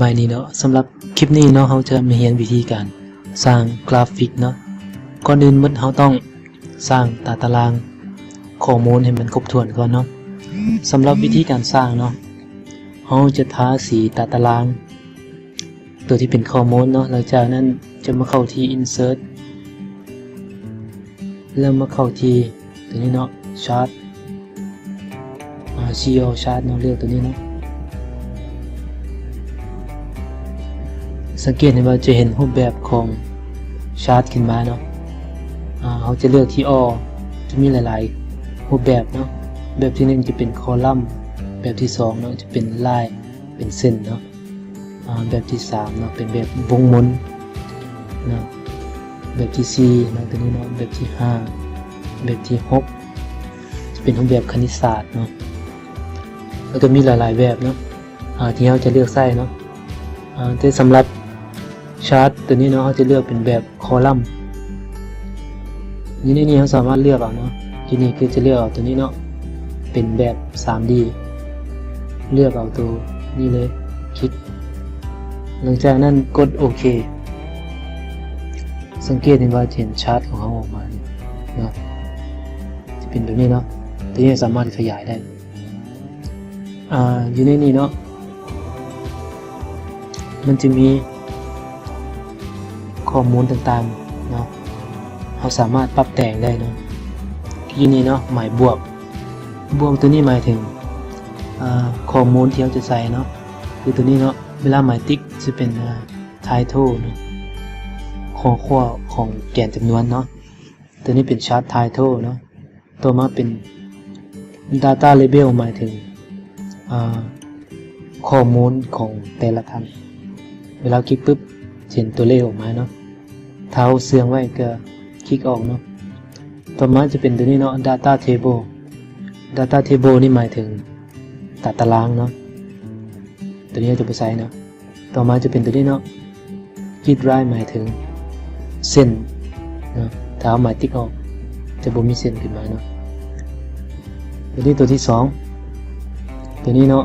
บายดีเนาะสำหรับคลิปนี้เนาะเราจะมาเรียนวิธีการสร้างกราฟิกเนาะก่อนอื่นหมดเราต้องสร้างตาตารางข้อมูลให้มันครบถ้วนก่อนเนาะสำหรับวิธีการสร้างเนาะเราจะทาสีตาตาราง ตัวที่เป็นข้อมูลเนาะหลังจากนั้นจะมาเข้าที่ insert แล้วมาเข้าที่ตัวนี้เนาะ chart อ่า geo chart เนาะเลือกตัวนี้เนาะ สังเกตเห็นว่าจะเห็นรูปแบบของชาร์ตขึ้นมาเนาะเขาจะเลือกที่ออจะมีหลายๆรูปแบบเนาะแบบที่หนึ่งจะเป็นคอลัมน์ แบบที่สองเนาะจะเป็นลายเป็นเส้นเนาะแบบที่สามเนาะเป็นแบบวงมนเนาะแบบที่สี่เนาะตัวนี้เนาะแบบที่ห้าแบบที่หกจะเป็นรูปแบบคณิตศาสตร์เนาะแล้วก็มีหลายๆแบบเนาะที่เราจะเลือกใส่เนาะแต่สำหรับ ชาร์ตตัวนี้เนาะเขาจะเลือกเป็นแบบคอลัมน์นี่นนี้เขาสามารถเลือกเอาเนาะที่นี่คือจะเลือกเอาตัวนี้เนาะเป็นแบบ 3D เลือกเอาตัวนี้เลยคลิก หลังจากนั้นกดโอเค สังเกตเห็นว่าเห็นชาร์ตของเขาออกมาเนี่ยเนาะจะเป็นแบบนี้เนาะตัวนี้สามารถขยายได้อ่าอยู่ในนี้เนาะมันจะมี ข้อมูลต่างๆเนาะเราสามารถปรับแต่งได้เนาะที่นี่เนาะหมายบวก บวกตัวนี้หมายถึงข้อมูลที่เราจะใส่เนาะคือตัวนี้เนาะเวลาหมายติ๊กจะเป็นไททอลเนาะข้อข้อของแกนจำนวนเนาะตัวนี้เป็นชาร์ตไททอลเนาะตัวมาเป็น Data Label หมายถึงข้อมูลของแต่ละท่านเวลาคลิกปุ๊บเห็นตัวเลขออกมาเนาะ เท้าเสื่องไว้ก็คลิกออกเนาะ ต่อมาจะเป็นตัวนี้เนาะ data table data table นี่หมายถึงตัดตารางเนาะ ตัวนี้จะไปใส่เนาะ ต่อมาจะเป็นตัวนี้เนาะ grid line หมายถึงเส้นเนาะเท้าหมายติ๊กออกจะบ่มีเส้นขึ้นมาเนาะ ตัวนี้ตัวที่สองตัวนี้เนาะ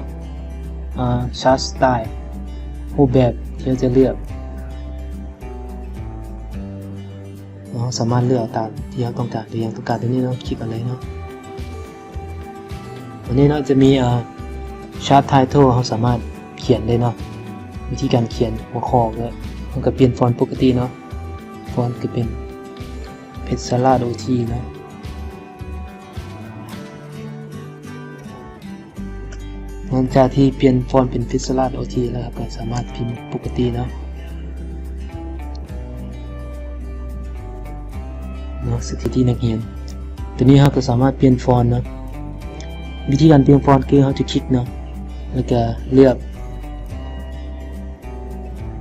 อ่า chart style รูปแบบที่เราจะเลือกาสามารถเลือกตามที่เราต้องการตัวอย่างต้องการตัวนี้เนาะคลิกอะไรเนาะวันนี้เนาะจะมีอ่าชาร์ตไททอลเราสามารถเขียนได้เนาะวิธีการเขียนหัวข้อก็มันก็เปลี่ยนฟอนต์ปกติเนาะฟอนต์ก็เป็นเพชรสลาดโอทีนะหลังจากที่เปลี่ยนฟอนต์เป็นพิซซ่าโอทีแล้วครับก็สามารถพิมพ์ปกติเนาะ เนาะสถิตินักเรียนตัวนี้เราก็สามารถเปลี่ยนฟอนต์เนาะวิธีการเปลี่ยนฟอนต์คือเราจะคลิกเนาะแล้วก็เลือก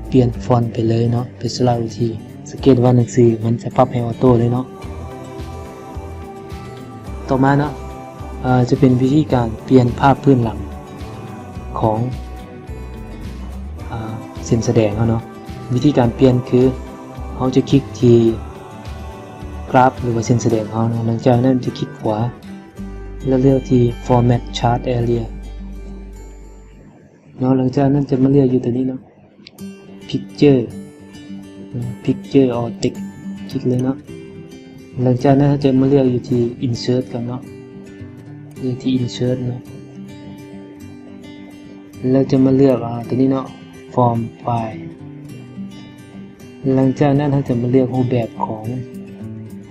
เปลี่ยนฟอนต์ไปเลยเนาะพิซซ่าโอทีสังเกตว่าหนังสือมันจะปรับให้ออโต้เลยเนาะต่อมาเนาะจะเป็นวิธีการเปลี่ยนภาพพื้นหลังของเส้นแสดงเขาเนาะวิธีการเปลี่ยนคือเขาจะคลิกที่ กราฟหรือว่าเส้นแสดงเขาเนะหลังจากนั้นจะคลิกขวา แล้วเลือกที่ format chart area เนาะหลังจากนั้นจะมาเลือกอยู่ตัวนี้เนาะ picture picture or text คลิกเลยเนาะหลังจากนั้นจะมาเลือกอยู่ที่ insert กันเนาะเลือกที่ insert เนาะเราจะมาเลือกอ่าตัวนี้เนาะ form file หลังจากนั้นเราจะมาเลือกรูปแบบของ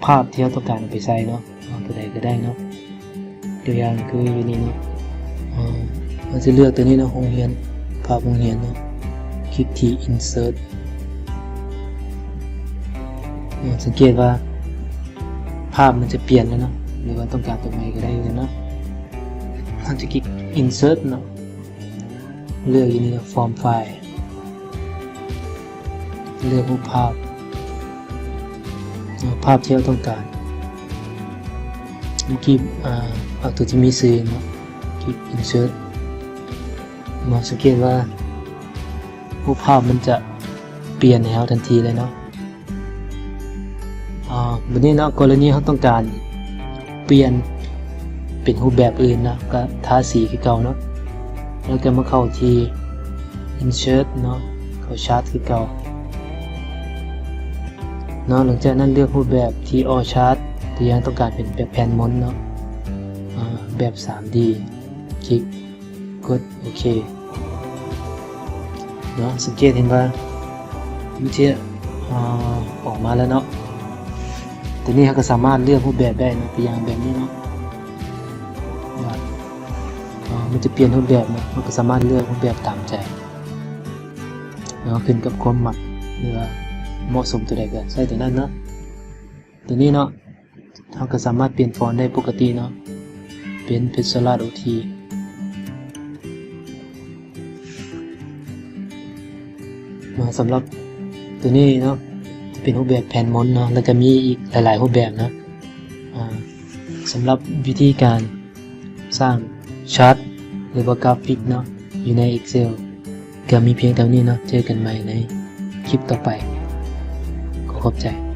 ภาพที่เราต้องการไปใส่เนาะตัวใดก็ได้เนาะตัวอย่างคืออยู่นี่เนาะเราจะเลือกตัวนี้เนาะโรงเรียน ภาพโรงเรียนเนาะคลิกที่ insert สังเกตว่า ภาพมันจะเปลี่ยนแล้วเนาะหรือว่าต้องการตัวใหม่ก็ได้เลยเนาะเราจะคลิก insert เนาะเลือกอยู่นี่ฟอร์มไฟล์เลือกรูปภาพ ภาพที่เราต้องการเมื่อกี้อ่าเอาตัวที่มีสื่อเนาะคลิก insert มาสังเกตว่ารูปภาพมันจะเปลี่ยนให้เราทันทีเลยเนาะอ่าวันนี้เนาะกรณีเขาต้องการเปลี่ยนเป็นรูปแบบอื่นนะก็ทาสีคือเก่าเนาะแล้วก็มาเข้าที่ insert เนาะเข้าชาร์ตคือเก่า เนาะหลังจากนั้นเลือกรูปแบบที่ all chart ที่ยังต้องการเป็นแบบแผ่นมนเนาะแบบ 3D คลิกกดโอเคเนาะสังเกตเห็นว่าวิธีอ่ออกมาแล้วเนาะทีนี้เราก็สามารถเลือกรูปแบบได้เนาะตัวอย่างแบบนี้เนาะมันจะเปลี่ยนรูปแบบเนาะเราก็สามารถเลือกรูปแบบตามใจเนาะขึ้นกับความหมักหรือ เหมาะสมตัวใดก็ใส่ตัวนั้นเนาะตัวนี้เนาะเราก็สามารถเปลี่ยนฟอนต์ได้ปกติเนาะเป็นพิซซ่าโอทีเนาสำหรับตัวนี้เนาะจะเป็นรูปแบบแผ่นมนเนาะแล้วก็มีอีกหลายๆรูปแบบนะสำหรับวิธีการสร้างชาร์ตหรือว่ากราฟิกเนาะอยู่ใน Excel ก็มีเพียงเท่านี้เนาะเจอกันใหม่ในคลิปต่อไป ขอบใจ